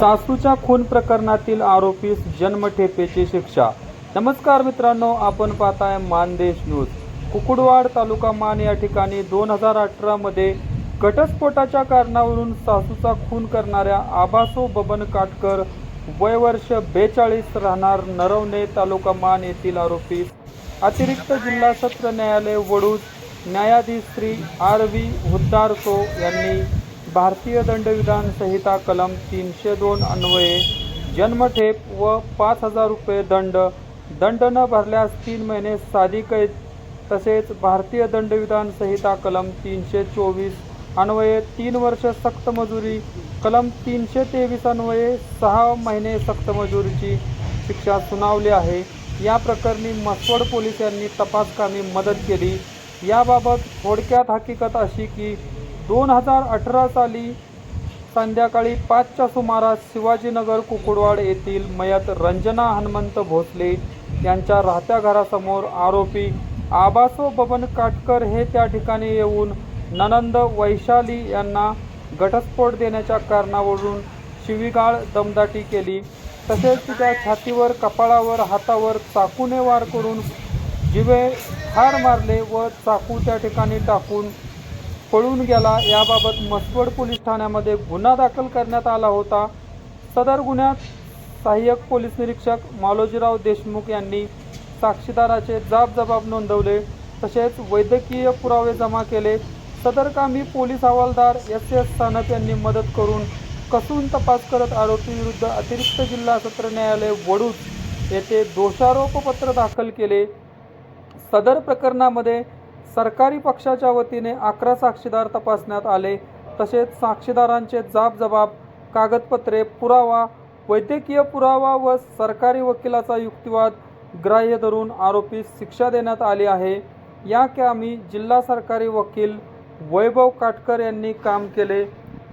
सासूच्या खून प्रकरणातील आरोपीस जन्मठेपेची शिक्षा. नमस्कार मित्रांनो आपण पाहताय मानदेश न्यूज. कुकुडवाड तालुका मान या ठिकाणी दोन हजार अठरामध्ये घटस्फोटाच्या कारणावरून सासूचा खून करणाऱ्या आबासो बबन काटकर वय वर्ष बेचाळीस राहणार नरवणे तालुका मान येथील आरोपीस अतिरिक्त जिल्हा सत्र न्यायालय वडूज न्यायाधीश श्री आर व्ही हुद्दारसो यांनी भारतीय दंडविधान संहिता कलम तीनशे दोन अन्वये जन्मठेप व पाच हजार रुपये दंड. दंड न भरल्यास तीन महिने साधी कैद. तसेच भारतीय दंडविधान संहिता कलम तीनशे चोवीस अन्वये तीन वर्ष सक्त मजुरी. कलम तीनशे तेवीस अन्वये सहा महिने सक्त मजुरीची शिक्षा सुनावली आहे. या प्रकरणी मसवड पोलिसांनी तपासकामी मदत केली. याबाबत थोडक्यात हकीकत अशी की दोन हजार अठरा साली संध्याकाळी पाचच्या सुमारास शिवाजीनगर कुकुडवाड येथील मयत रंजना हनुमंत भोसले यांच्या राहत्या घरासमोर आरोपी आबासो बबन काटकर हे त्या ठिकाणी येऊन ननंद वैशाली यांना घटस्फोट देण्याच्या कारणावरून शिवीगाळ दमदाटी केली. तसेच तिच्या छातीवर कपाळावर हातावर चाकूने वार करून जिवे ठार मारले व चाकू त्या ठिकाणी टाकून पळून गेला. याबाबत मसवड पोलीस ठाण्यामध्ये गुन्हा दाखल करण्यात आला होता. सदर गुन्ह्यात सहाय्यक पोलीस निरीक्षक मालोजीराव देशमुख यांनी साक्षीदाराचे जाब जबाब नोंदवले तसेच वैद्यकीय पुरावे जमा केले. सदर कामी पोलीस हवालदार एस. एस. सानप यांनी मदत करून कसून तपास करत आरोपीविरुद्ध अतिरिक्त जिल्हा सत्र न्यायालय वडूज येथे दोषारोपपत्र दाखल केले. सदर प्रकरणामध्ये सरकारी पक्षाच्या वतीने अकरा साक्षीदार तपासण्यात आले. तसेच साक्षीदारांचे जाब जबाब कागदपत्रे पुरावा वैद्यकीय पुरावा व सरकारी वकिलाचा युक्तिवाद ग्राह्य धरून आरोपीस शिक्षा देण्यात आली आहे. या कामी जिल्हा सरकारी वकील वैभव काटकर यांनी काम केले.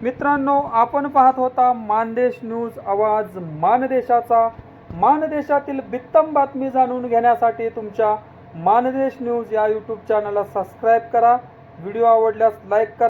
मित्रांनो आपण पाहत होता मानदेश न्यूज आवाज मानदेशाचा. मानदेशातील बित्तम बातमी जाणून घेण्यासाठी तुमच्या मानदेश न्यूज या यूट्यूब चॅनलला सबस्क्राईब करा. व्हिडिओ आवडल्यास लाईक करा.